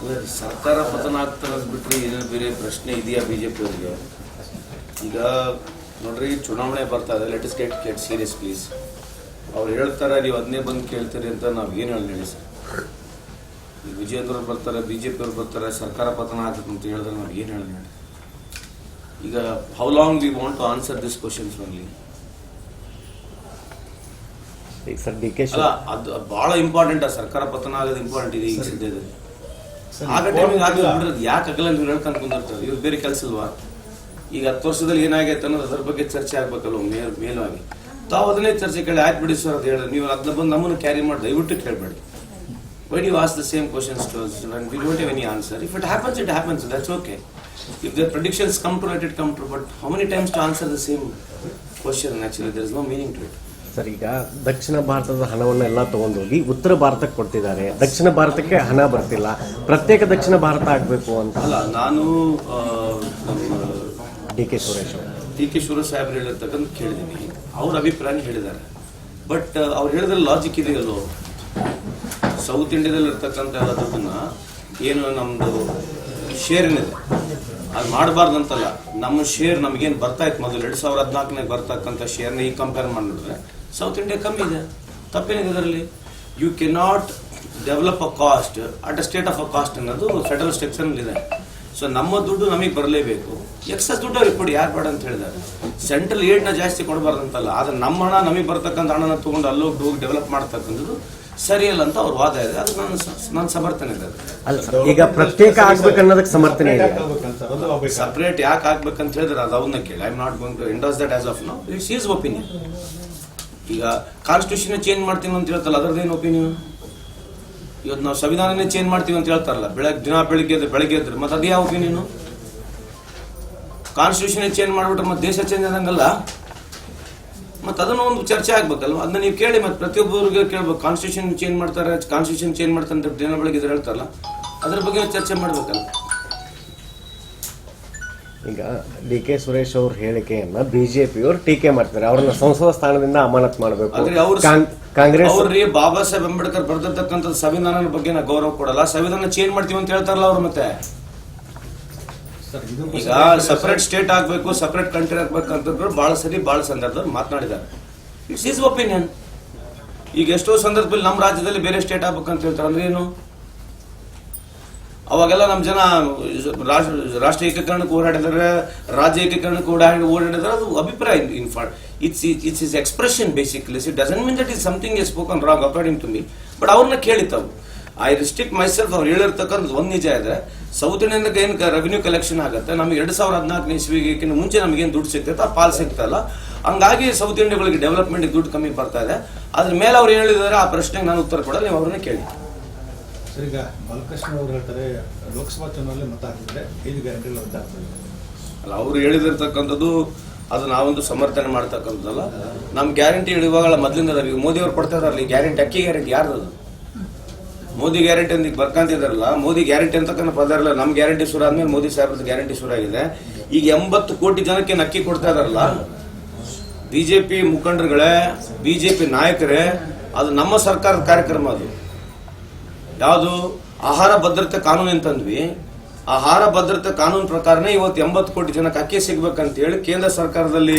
ಅಲ್ಲ ಸರ್ಕಾರ ಪತನ ಆಗ್ತಾರ ಬಿಟ್ರೆ ಏನೇನು ಬೇರೆ ಪ್ರಶ್ನೆ ಇದೆಯಾ ಬಿ ಜೆ ಅವರಿಗೆ ಈಗ ನೋಡ್ರಿ ಚುನಾವಣೆ ಬರ್ತಾ ಇದೆ. Let us get get serious please ಅವ್ರು ಹೇಳ್ತಾರೆ ನೀವು ಅದನ್ನೇ ಬಂದು ಕೇಳ್ತೀರಿ ಅಂತ ನಾವು ಏನು ಹೇಳಿ ಸರ್? ಈಗ ವಿಜಯೇಂದ್ರ ಬರ್ತಾರೆ ಬಿ ಜೆ ಪಿಯವ್ರು ಬರ್ತಾರೆ ಸರ್ಕಾರ ಪತನ ಆಗ್ತದೆ ಅಂತ ಹೇಳಿದ್ರೆ ನಾವು ಏನು ಹೇಳಿ? ಈಗ how long we want to answer this questions only ಈಗ ಸರ್ ಡಿ ಕೆ ಅಲ್ಲ ಅದು ಬಹಳ ಇಂಪಾರ್ಟೆಂಟ್ ಆ ಸರ್ಕಾರ ಪತನ ಆಗೋದು ಇಂಪಾರ್ಟೆಂಟ್ ಇದೆ ಈಗ ಸದ್ಯದಲ್ಲಿ ಆಗ ಟೈಮಿಗೆ ಆಗಲ್ಲ ಬಿಡ್ರಿ ಯಾಕೆ ಆಗಲ್ಲ ನೀವು ಹೇಳ್ಕೊಂಡು ಕುಂದಿರ್ತಾರೆ? ಇವ್ರು ಬೇರೆ ಕೆಲಸ ಇಲ್ವಾ? ಈಗ ಹತ್ತು ವರ್ಷದಲ್ಲಿ ಏನಾಗೈತೆ ಅನ್ನೋದು ಅದ್ರ ಬಗ್ಗೆ ಚರ್ಚೆ ಆಗ್ಬೇಕಲ್ಲ ಮೇಲ್ ಮೇಲವಾಗಿ? ತಾವು ಅದನ್ನೇ ಚರ್ಚೆ ಕೇಳಿ ಆಯ್ತು ಬಿಡಿ ಸರ್ ಅಂತ ಹೇಳಿದ್ರೆ ನೀವು ಅದನ್ನ ಬಂದು ನಮ್ಮನ್ನು ಕ್ಯಾರಿ ಮಾಡಿ ದಯವಿಟ್ಟು ಕೇಳಬೇಡಿ. Why do ask the same questions to we don't have any answer if it happens it happens that's okay if the predictions come to let it come to but how many times to answer the same question actually there is no meaning to it sir ಈಗ ದಕ್ಷಿಣ ಭಾರತದ ಹಣವನ್ನೆಲ್ಲ ತಗೊಂಡೋಗಿ ಉತ್ತರ ಭಾರತಕ್ಕೆ ಕೊಡ್ತಿದ್ದಾರೆ. ದಕ್ಷಿಣ ಭಾರತಕ್ಕೆ ಹಣ ಬರ್ತಿಲ್ಲ. ಪ್ರತ್ಯೇಕ ದಕ್ಷಿಣ ಭಾರತ ಆಗಬೇಕು ಅಂತ. ಅಲ್ಲ ನಾನು ಡಿ ಕೆ ಸುರೇಶ್ ಅವರು. ಡಿ ಕೆ ಸುರೇಶ್ ಸಾಹೇಬ್ರು ಹೇಳಿರ್ತಕ್ಕಂಥ ಕೇಳಿದೀನಿ ಅವ್ರ ಅಭಿಪ್ರಾಯ ಹೇಳಿದ್ದಾರೆ. ಬಟ್ ಅವ್ರು ಹೇಳಿದ್ರೆ ಲಾಜಿಕ್ ಇದೆಯಲ್ಲೋ ಸೌತ್ ಇಂಡಿಯಾದಲ್ಲಿ ಇರ್ತಕ್ಕಂಥ ಎಲ್ಲ ದುಡ್ಡನ್ನ ಏನು ನಮ್ಮದು ಶೇರ್ ಏನಿದೆ? ಅದು ಮಾಡಬಾರ್ದಂತಲ್ಲ ನಮ್ಮ ಶೇರ್ ನಮಗೇನು ಬರ್ತಾ ಇತ್ತು ಮೊದಲು? ಎರಡು ಸಾವಿರದ ಹದಿನಾಲ್ಕನೇ ಬರ್ತಕ್ಕಂಥ ಶೇರ್ನ ಈಗ ಕಂಪೇರ್ ಮಾಡಿದ್ರೆ ಸೌತ್ ಇಂಡಿಯಾ ಕಮ್ಮಿ ಇದೆ. ತಪ್ಪೇನಿದೆ ಅದರಲ್ಲಿ you cannot develop a cost at a state of a cost ಅನ್ನೋದು ಫೆಡರಲ್ ಸ್ಟ್ರಕ್ಚರ್ ಇದೆ. ಸೊ ನಮ್ಮ ದುಡ್ಡು ನಮಗೆ ಬರಲೇಬೇಕು. ಎಕ್ಸಸ್ ದುಡ್ಡು ಅವ್ರಿಗೆ ಕೊಡಿ ಯಾರು ಬೇಡ ಅಂತ ಹೇಳಿದ್ದಾರೆ. ಸೆಂಟ್ರಲ್ ಏಡ್ನ ಜಾಸ್ತಿ ಕೊಡಬಾರ್ದಂತಲ್ಲ ಆದ್ರೆ ನಮ್ಮ ಹಣ ನಮಗೆ ಬರ್ತಕ್ಕಂಥ ಹಣನ ತಗೊಂಡು ಅಲ್ಲೋಗಿ ಹೋಗಿ ಡೆವಲಪ್ ಮಾಡ್ತಕ್ಕಂಥದ್ದು ಸರಿಯಲ್ಲ ಅಂತ ಅವ್ರ ವಾದ ಇದೆ. ಅದು ನಾನು ನಾನು ಸಮರ್ಥನೆ ಇದೆ ಅಲ್ಲ ಈಗ ಪ್ರತ್ಯೇಕ ಆಗ್ಬೇಕು ಅನ್ನೋದಕ್ಕೆ ಸಮರ್ಥನೆ ಇದೆ ಸಪ್ರೇಟ್ ಯಾಕೆ ಆಗ್ಬೇಕಂತ ಹೇಳಿದ್ರೆ ಅದು ಅವನ್ನ ಕೇಳಿ. I not going to endorse that as of no it's his opinion ಈಗ ಕಾನ್ಸ್ಟಿಟ್ಯೂಷನ್ ಚೇಂಜ್ ಮಾಡ್ತೀನಿ ಅಂತ ಹೇಳ್ತಲ್ಲ ಏನು ಒಪಿನಿಯನ್ ಇವತ್ತು ನಾವು ಸಂವಿಧಾನನೇ ಚೇಂಜ್ ಮಾಡ್ತೀವಿ ಅಂತ ಹೇಳ್ತಾರಲ್ಲ ಬೆಳಗ್ಗೆ ದಿನ ಬೆಳಿಗ್ಗೆ ಎದ್ದು ಬೆಳಗ್ಗೆ ಎದ್ರೆ ಮತ್ತೆ ಅದೇ ಯಾವ ಒಪಿನಿಯನ್ ಕಾನ್ಸ್ಟಿಟ್ಯೂಷನ್ ಚೇಂಜ್ ಮಾಡಿಬಿಟ್ರೆ ಮತ್ತೆ ದೇಶ ಚೇಂಜ್ ಆದಂಗಲ್ಲ? ಮತ್ತೆ ಅದನ್ನು ಒಂದು ಚರ್ಚೆ ಆಗ್ಬೇಕಲ್ವ? ಅದನ್ನ ನೀವು ಕೇಳಿ, ಮತ್ತೆ ಪ್ರತಿಯೊಬ್ಬರಿಗೆ ಕೇಳ್ಬೇಕು ಕಾನ್ಸ್ಟಿಟ್ಯೂಷನ್ ಚೇಂಜ್ ಮಾಡ್ತಾರೆ ಕಾನ್ಸ್ಟಿಟ್ಯೂಷನ್ ಚೇಂಜ್ ಮಾಡ್ತಾರೆ ದಿನ ಬೆಳಗ್ಗೆ ಎದ್ದು ಹೇಳ್ತಾರಲ್ಲ, ಅದ್ರ ಬಗ್ಗೆ ಚರ್ಚೆ ಮಾಡ್ಬೇಕಲ್ಲ ಈಗ ಡಿ ಕೆ ಸುರೇಶ್ ಅವ್ರ ಹೇಳಿಕೆಯನ್ನ ಬಿಜೆಪಿ ಅವರು ಟೀಕೆ ಮಾಡ್ತಾರೆ. ಅವ್ರನ್ನ ಸಂಸದ ಸ್ಥಾನದಿಂದ ಅಮಾನತ್ ಮಾಡಬೇಕು. ಕಾಂಗ್ರೆಸ್ ಅವ್ರಿ ಬಾಬಾ ಸಾಹೇಬ್ ಅಂಬೇಡ್ಕರ್ ಬರ್ದಿರ್ತಕ್ಕಂಥ ಸಂವಿಧಾನ ಬಗ್ಗೆ ನಾವು ಗೌರವ ಕೊಡಲ್ಲ. ಸಂವಿಧಾನ ಚೇಂಜ್ ಮಾಡ್ತೀವಿ ಅಂತ ಹೇಳ್ತಾರಲ್ಲ ಅವ್ರು ಮತ್ತೆ. ಈಗ ಸಪರೇಟ್ ಸ್ಟೇಟ್ ಆಗ್ಬೇಕು ಸಪರೇಟ್ ಕಂಟ್ರಿ ಆಗ್ಬೇಕು ಅಂತಂದ್ರೆ ಬಹಳ ಸರಿ ಬಹಳ ಸಂದರ್ಭದಲ್ಲಿ ಮಾತನಾಡಿದ್ದಾರೆ. ಇಟ್ಸ್ ಈಸ್ ಒಪಿನಿಯನ್ ಈಗ ಎಷ್ಟೋ ಸಂದರ್ಭದಲ್ಲಿ ನಮ್ಮ ರಾಜ್ಯದಲ್ಲಿ ಬೇರೆ ಸ್ಟೇಟ್ ಆಗ್ಬೇಕಂತ ಹೇಳ್ತಾರೆ ಅಂದ್ರೆ ಏನು? ಅವಾಗೆಲ್ಲ ನಮ್ಮ ಜನ ರಾಷ್ಟ್ರೀಯ ರಾಷ್ಟ್ರ ಏಕೀಕರಣಕ್ಕೆ ಓಡಾಡಿದ್ರೆ ರಾಜ್ಯ ಏಕೀಕರಣಕ್ಕೆ ಓಡಾಡಿ, ಓಡಾಡಿದ್ರೆ ಅದು ಅಭಿಪ್ರಾಯ in fact it's it's is expression basically it doesn't mean that is something is spoken wrong according to me but ಅವ್ರನ್ನ ಕೇಳಿತಾವು ಐ ರಿಸ್ಟ್ರಿಕ್ಟ್ ಮೈಸೆಲ್ಫ್ ಅವ್ರು ಹೇಳಿರ್ತಕ್ಕಂಥದ್ದು ಒಂದು ನಿಜ ಇದೆ. ಸೌತ್ ಇಂಡಿಯನ್ಗೆ ಏನು ರೆವಿನ್ಯೂ ಕಲೆಕ್ಷನ್ ಆಗುತ್ತೆ, ನಮಗೆ ಎರಡು ಸಾವಿರದ ಹದಿನಾಲ್ಕನೇ ಇಸ್ವಿಗೆ ಮುಂಚೆ ನಮಗೇನು ದುಡ್ಡು ಸಿಗ್ತೈತೆ ಆ ಪಾಲ್ ಸಿಗ್ತಲ್ಲ ಹಂಗಾಗಿ ಸೌತ್ ಇಂಡಿಯಾಗಳಿಗೆ ಡೆವಲಪ್ಮೆಂಟ್ ದುಡ್ಡು ಕಮ್ಮಿ ಬರ್ತಾ ಇದೆ. ಅದ್ರ ಮೇಲೆ ಅವ್ರು ಹೇಳಿದಾರೆ ಆ ಪ್ರಶ್ನೆಗೆ ನಾನು ಉತ್ತರ ಕೊಡಲ್ಲ, ನೀವು ಅವ್ರನ್ನ ಕೇಳಿ. ಈಗ ಬಾಲಕೃಷ್ಣ ಅವರು ಹೇಳ್ತಾರೆ, ಲೋಕಸಭಾ ಚುನಾವಣೆಯಲ್ಲಿ ಮತ ಹಾಕಿದ್ರೆ ಐದು ಗ್ಯಾರಂಟಿ ಆಗ್ತದೆ. ಅಲ್ಲ, ಅವ್ರು ಹೇಳಿದಿರ್ತಕ್ಕಂಥದ್ದು, ಅದು ನಾವೊಂದು ಸಮರ್ಥನೆ ಮಾಡ್ತಕ್ಕಂಥದ್ದಲ್ಲ. ನಮ್ಮ ಗ್ಯಾರಂಟಿ ಇಡುವಾಗ ಮೊದಲಿಂದ. ಈಗ ಮೋದಿ ಅವ್ರು ಕೊಡ್ತಾ ಇದಾರಲ್ಲ, ಈ ಗ್ಯಾರಂಟಿ ಅಕ್ಕಿ ಗ್ಯಾರಂಟಿ ಯಾರ್ದು ಮೋದಿ ಗ್ಯಾರಂಟಿ ಅಂತ ಬರ್ಕಂತಿದಾರಲ್ಲ ಮೋದಿ ಗ್ಯಾರಂಟಿ ಅಂತಕ್ಕಂಥ ಪದ ಇರಲ್ಲ ನಮ್ಮ ಗ್ಯಾರಂಟಿ ಶುರು ಆದ್ಮೇಲೆ ಮೋದಿ ಸಾಹೇಬ್ರದ್ದು ಗ್ಯಾರಂಟಿ ಶುರು ಆಗಿದೆ. ಈಗ ಎಂಬತ್ತು ಕೋಟಿ ಜನಕ್ಕೆ ಅಕ್ಕಿ ಕೊಡ್ತಾ ಇದಾರಲ್ಲ, ಬಿಜೆಪಿ ಮುಖಂಡರುಗಳೇ, ಬಿಜೆಪಿ ನಾಯಕರೇ, ಅದು ನಮ್ಮ ಸರ್ಕಾರದ ಕಾರ್ಯಕ್ರಮ ಅದು. ಯಾವುದು? ಆಹಾರ ಭದ್ರತೆ ಕಾನೂನು ಅಂತಂದ್ವಿ. ಆಹಾರ ಭದ್ರತೆ ಕಾನೂನು ಪ್ರಕಾರನೇ ಇವತ್ತು ಎಂಬತ್ತು ಕೋಟಿ ಜನಕ್ಕೆ ಅಕ್ಕಿ ಸಿಗ್ಬೇಕಂತ ಹೇಳಿ ಕೇಂದ್ರ ಸರ್ಕಾರದಲ್ಲಿ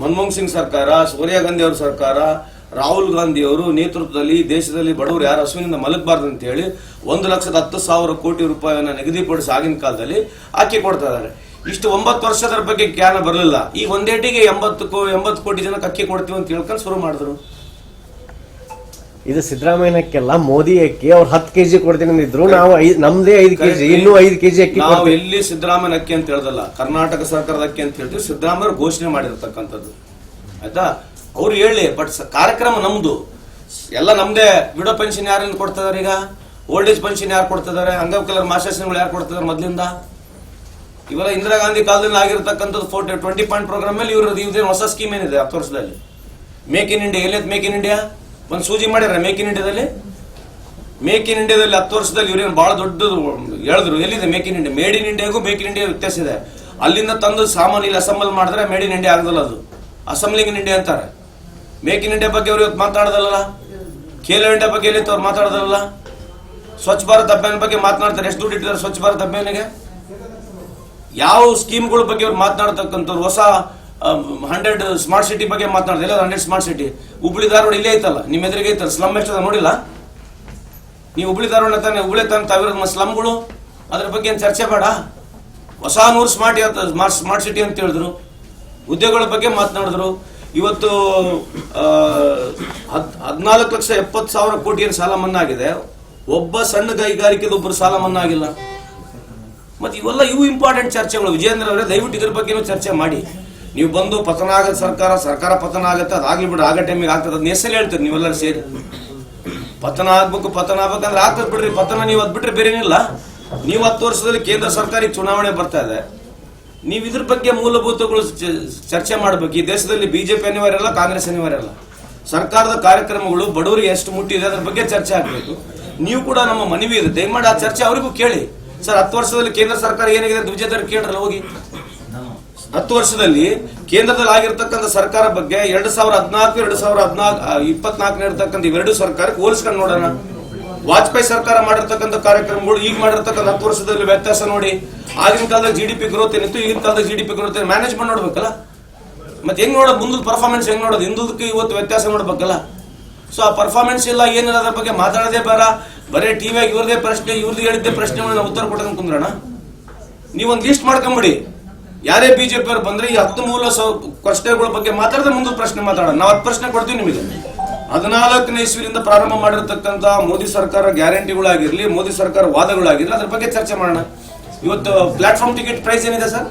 ಮನಮೋಹನ್ ಸಿಂಗ್ ಸರ್ಕಾರ, ಸೋನಿಯಾ ಗಾಂಧಿ ಅವ್ರ ಸರ್ಕಾರ, ರಾಹುಲ್ ಗಾಂಧಿ ಅವರು ನೇತೃತ್ವದಲ್ಲಿ ದೇಶದಲ್ಲಿ ಬಡವರು ಯಾರು ಹಸುವಿನಿಂದ ಮಲಗಬಾರ್ದು ಅಂತ ಹೇಳಿ ಒಂದು ಲಕ್ಷದ ಹತ್ತು ಸಾವಿರ ಕೋಟಿ ರೂಪಾಯಿಯನ್ನು ನಿಗದಿಪಡಿಸಿ ಆಗಿನ ಕಾಲದಲ್ಲಿ ಅಕ್ಕಿ ಕೊಡ್ತಾ ಇದ್ದಾರೆ. ಇಷ್ಟು ಒಂಬತ್ತು ವರ್ಷದ ಬಗ್ಗೆ ಜ್ಞಾನ ಬರಲಿಲ್ಲ. ಈ ಒಂದೇಟಿಗೆ ಎಂಬತ್ತು ಎಂಬತ್ತು ಕೋಟಿ ಜನಕ್ಕೆ ಅಕ್ಕಿ ಕೊಡ್ತೀವಿ ಅಂತ ಹೇಳ್ಕೊಂಡು ಶುರು ಮಾಡಿದ್ರು. ಇದು ಸಿದ್ದರಾಮಯ್ಯನಕ್ಕೆಲ್ಲ ಮೋದಿ ಅಕ್ಕಿ ಅವ್ರು ಹತ್ತು ಕೆಜಿ ಕೊಡ್ತೀನಿ ಅಂದಿದ್ರು ನಾವು ಐದ್ ನಮ್ದೇ ಐದು ಕೆಜಿ ಇನ್ನೂ ಐದು ಕೆಜಿ ಅಕ್ಕಿ ನಾವು ಕೊಡ್ತೀವಿ. ಎಲ್ಲಿ ಸಿದ್ದರಾಮಯ್ಯ ಅಕ್ಕಿ ಅಂತ ಹೇಳ್ದಲ್ಲ ಕರ್ನಾಟಕ ಸರ್ಕಾರದ ಅಕ್ಕಿ ಅಂತ ಹೇಳ್ತೀವಿ ಸಿದ್ದರಾಮಯ್ಯ ಘೋಷಣೆ ಮಾಡಿರ್ತಕ್ಕಂಥದ್ದು. ಆಯ್ತಾ? ಅವ್ರು ಹೇಳಿ ಬಟ್ ಕಾರ್ಯಕ್ರಮ ನಮ್ದು. ಎಲ್ಲ ನಮ್ದೇ ವಿಡೋ ಪೆನ್ಷನ್ ಯಾರಿಂದ ಕೊಡ್ತಿದಾರೆ ಈಗ? ಓಲ್ಡ್ ಏಜ್ ಪೆನ್ಷನ್ ಯಾರು ಕೊಡ್ತಿದ್ದಾರೆ ಅಂಗವಿಕಲರ ಮಾಸ್ಟರ್ಸ್ಗಳು ಯಾರು ಕೊಡ್ತಿದ್ದಾರೆ ಮೊದಲಿಂದ? ಇವರ ಇಂದಿರಾ ಗಾಂಧಿ ಕಾಲದಲ್ಲಿ ಆಗಿರತಕ್ಕಂಥದ್ದು ಫೋರ್ಟಿ ಟ್ವೆಂಟಿ ಪಾಯಿಂಟ್ ಪ್ರೋಗ್ರಾಮ್ ಮೇಲೆ ಇವ್ರದ್ದು ಇವ್ರದ್ದೇನು ಹೊಸ ಸ್ಕೀಮ್ ಏನಿದೆ ಹತ್ತು ವರ್ಷದಲ್ಲಿ ಮೇಕ್ ಇನ್ ಇಂಡಿಯಾ ಎಲ್ಲಿ ಮೇಕ್ ಇನ್ ಇಂಡಿಯಾ ಒಂದು ಸೂಜಿ ಮಾಡ್ಯಾರ ಮೇಕ್ ಇನ್ ಇಂಡಿಯಾದಲ್ಲಿ? ಮೇಕ್ ಇನ್ ಇಂಡಿಯಾದಲ್ಲಿ ಹತ್ತು ವರ್ಷದಲ್ಲಿ ಇವ್ರೇನು ಬಹಳ ದೊಡ್ಡದು ಹೇಳಿದ್ರು. ಎಲ್ಲಿದೆ make in India? Made in ಇಂಡಿಯಾಗೂ make in India ವ್ಯತ್ಯಾಸ ಇದೆ. ಅಲ್ಲಿಂದ ತಂದು ಸಾಮಾನು ಇಲ್ಲಿ ಅಸೆಂಬಲ್ ಮಾಡಿದ್ರೆ ಮೇಡ್ ಇನ್ ಇಂಡಿಯಾ ಆಗದಲ್ಲ ಅದು. ಅಸೆಂಬ್ಲಿಂಗ್ ಇನ್ ಇಂಡಿಯಾ ಅಂತಾರೆ. ಮೇಕ್ ಇನ್ ಇಂಡಿಯಾ ಬಗ್ಗೆ ಅವ್ರು ಇವತ್ತು ಮಾತಾಡೋದಲ್ಲ? ಖೇಲೋ ಇಂಡಿಯಾ ಬಗ್ಗೆ ಎಲ್ಲಿತ್ತು ಅವ್ರು ಮಾತಾಡೋದಲ್ಲ? ಸ್ವಚ್ಛ ಭಾರತ್ ಅಭಿಯಾನ ಬಗ್ಗೆ ಮಾತನಾಡ್ತಾರೆ. ಎಷ್ಟು ದುಡ್ಡು ಇಟ್ಟಿದ್ದಾರೆ ಸ್ವಚ್ಛ ಭಾರತ್ ಅಭಿಯಾನಿಗೆ ಯಾವ ಸ್ಕೀಮ್ಗಳ ಬಗ್ಗೆ ಅವ್ರು ಮಾತನಾಡ್ತಕ್ಕಂಥವ್ರು? ಹೊಸ ಹಂಡ್ರೆಡ್ ಸ್ಮಾರ್ಟ್ ಸಿಟಿ ಬಗ್ಗೆ ಮಾತನಾಡ್ತಾರೆ ಎಲ್ಲ hundred smart city Hubli Dharwad ಇಲ್ಲೇ ಐತಲ್ಲ ನಿಮ್ಮ ಎದುರಿಗೆ ಐತಲ್ಲ ಸ್ಲಮ್ ಎಷ್ಟದ ನೋಡಿಲ್ಲ? ನೀವು ಹುಬ್ಳಿ ಧಾರವಾಡ ತಾನೆ, ಹುಬ್ಳಿ ತಾನೆ ತಾವಿರೋದು ಸ್ಲಮ್ಗಳು ಅದ್ರ ಬಗ್ಗೆ ಏನು ಚರ್ಚೆ ಬೇಡ. ಹೊಸ ನೂರು ಸ್ಮಾರ್ಟ್ ಸ್ಮಾರ್ಟ್ ಸ್ಮಾರ್ಟ್ ಸಿಟಿ ಅಂತ ಹೇಳಿದ್ರು. ಉದ್ಯೋಗಗಳ ಬಗ್ಗೆ ಮಾತನಾಡಿದ್ರು. ಇವತ್ತು ಹದಿನಾಲ್ಕು ಲಕ್ಷ ಎಪ್ಪತ್ತು ಸಾವಿರ ಕೋಟಿ ಏನು ಸಾಲ ಮನ್ನಾ ಆಗಿದೆ ಒಬ್ಬ ಸಣ್ಣ ಕೈಗಾರಿಕೆದು ಒಬ್ಬರು ಸಾಲ ಮನ್ನಾ ಆಗಿಲ್ಲ ಮತ್ತೆ ಇವೆಲ್ಲ ಇವು ಇಂಪಾರ್ಟೆಂಟ್ ಚರ್ಚೆಗಳು. ವಿಜೇಂದ್ರ ಅವರೇ, ದಯವಿಟ್ಟು ಇದ್ರ ಬಗ್ಗೆನೂ ಚರ್ಚೆ ಮಾಡಿ. ನೀವು ಬಂದು ಪತನ ಆಗದ ಸರ್ಕಾರ ಸರ್ಕಾರ ಪತನ ಆಗತ್ತೆ ಅದಾಗಲಿ ಬಿಡ್ರಿ ಆಗ ಟೈಮಿಗೆ ಆಗ್ತದೆ. ಅದನ್ನ ಹೆಸರು ಹೇಳ್ತೀರಿ ನೀವೆಲ್ಲರೂ ಸೇರಿ. ಪತನ ಆಗ್ಬೇಕು, ಪತನ ಆಗ್ಬೇಕಂದ್ರೆ ಆಗ್ತದೆ ಬಿಡ್ರಿ. ಪತನ ನೀವು ಅದ್ ಬಿಟ್ರೆ ಬೇರೇನಿಲ್ಲ ನೀವು ಹತ್ತು ವರ್ಷದಲ್ಲಿ ಕೇಂದ್ರ ಸರ್ಕಾರಿ ಚುನಾವಣೆ ಬರ್ತಾ ಇದೆ. ನೀವು ಇದ್ರ ಬಗ್ಗೆ ಮೂಲಭೂತಗಳು ಚರ್ಚೆ ಮಾಡಬೇಕು. ಈ ದೇಶದಲ್ಲಿ ಬಿಜೆಪಿ ಅನಿವಾರ್ಯ ಅಲ್ಲ, ಕಾಂಗ್ರೆಸ್ ಅನಿವಾರ್ಯ ಅಲ್ಲ. ಸರ್ಕಾರದ ಕಾರ್ಯಕ್ರಮಗಳು ಬಡವರಿಗೆ ಎಷ್ಟು ಮುಟ್ಟಿದೆ ಅದ್ರ ಬಗ್ಗೆ ಚರ್ಚೆ ಆಗಬೇಕು. ನೀವು ಕೂಡ ನಮ್ಮ ಮನವಿ ಇದೆ. ದಯಮಾಡಿ ಆ ಚರ್ಚೆ ಅವರಿಗೂ ಕೇಳಿ. ಸರ್, ಹತ್ತು ವರ್ಷದಲ್ಲಿ ಕೇಂದ್ರ ಸರ್ಕಾರ ಏನಾಗಿದೆ ವಿಜಯದವ್ರು ಕೇಳ್ರಲ್ಲ, ಹೋಗಿ. ಹತ್ತು ವರ್ಷದಲ್ಲಿ ಕೇಂದ್ರದಲ್ಲಿ ಆಗಿರ್ತಕ್ಕಂಥ ಸರ್ಕಾರ ಬಗ್ಗೆ ಎರಡು ಸಾವಿರ ಹದಿನಾಲ್ಕು, ಎರಡು ಸಾವಿರ ಹದಿನಾಲ್ಕು ಇಪ್ಪತ್ನಾಲ್ಕನೇ ಇರ್ತಕ್ಕಂಥ ಇವೆರಡು ಸರ್ಕಾರಕ್ಕೆ ಹೋಲಿಸ್ಕೊಂಡು ನೋಡೋಣ. ವಾಜಪೇಯಿ ಸರ್ಕಾರ ಮಾಡಿರ್ತಕ್ಕಂಥ ಕಾರ್ಯಕ್ರಮಗಳು ಈಗ ಮಾಡಿರ್ತಕ್ಕಂಥ ಹತ್ತು ವರ್ಷದಲ್ಲಿ ವ್ಯತ್ಯಾಸ ನೋಡಿ. ಆಗಿನ ಕಾಲದಲ್ಲಿ ಜಿ ಡಿ ಪಿ ಗ್ರೋತ್ ಏನಿತ್ತು, ಈಗಿನ ಕಾಲದ G D P growth manage ಮಾಡಿ ನೋಡ್ಬೇಕಲ್ಲ? ಮತ್ತೆ ಹೆಂಗ್ ನೋಡೋದು? ಮುಂದೆ ಪರ್ಫಾರ್ಮೆನ್ಸ್ ಹೆಂಗ್ ನೋಡೋದು? ಹಿಂದಕ್ಕೆ ಇವತ್ತು ವ್ಯತ್ಯಾಸ ನೋಡ್ಬೇಕಲ್ಲ? ಸೊ ಆ ಪರ್ಫಾರ್ಮೆನ್ಸ್ ಇಲ್ಲ, ಏನಿಲ್ಲ, ಅದ್ರ ಬಗ್ಗೆ ಮಾತಾಡೋದೇ ಬೇಡ. ಬರೀ ಟಿವಿಯಾಗಿ ಇವ್ರದೇ ಪ್ರಶ್ನೆ, ಇವ್ರದ್ದು ಹೇಳಿದ್ದೆ ಪ್ರಶ್ನೆಗಳನ್ನ ಉತ್ತರ ಕೊಟ್ಟಂಗೆ ಕುಂದ್ರಣ. ನೀವೊಂದು ಲಿಸ್ಟ್ ಮಾಡ್ಕೊಂಬಿಡಿ. ಯಾರೇ ಬಿಜೆಪಿ ಅವರು ಬಂದ್ರೆ ಈ ಹತ್ತು ಮೂಲ ಪ್ರಶ್ನೆಗಳ ಬಗ್ಗೆ ಮಾತಾಡಿದ್ರೆ ಮುಂದೆ ಪ್ರಶ್ನೆ ಮಾತಾಡೋಣ. ನಾವು ಹತ್ತು ಪ್ರಶ್ನೆ ಕೊಡ್ತೀವಿ ನಿಮಗೆ. ಹದಿನಾಲ್ಕನೇ ಇಸ್ವಿಯಿಂದ ಪ್ರಾರಂಭ ಮಾಡಿರ್ತಕ್ಕಂಥ ಮೋದಿ ಸರ್ಕಾರ ಗ್ಯಾರಂಟಿಗಳಾಗಿರ್ಲಿ, ಮೋದಿ ಸರ್ಕಾರ ವಾದಗಳಾಗಿರ್ಲಿ, ಅದ್ರ ಬಗ್ಗೆ ಚರ್ಚೆ ಮಾಡೋಣ. ಇವತ್ತು ಪ್ಲಾಟ್ಫಾರ್ಮ್ ಟಿಕೆಟ್ ಪ್ರೈಸ್ ಏನಿದೆ ಸರ್?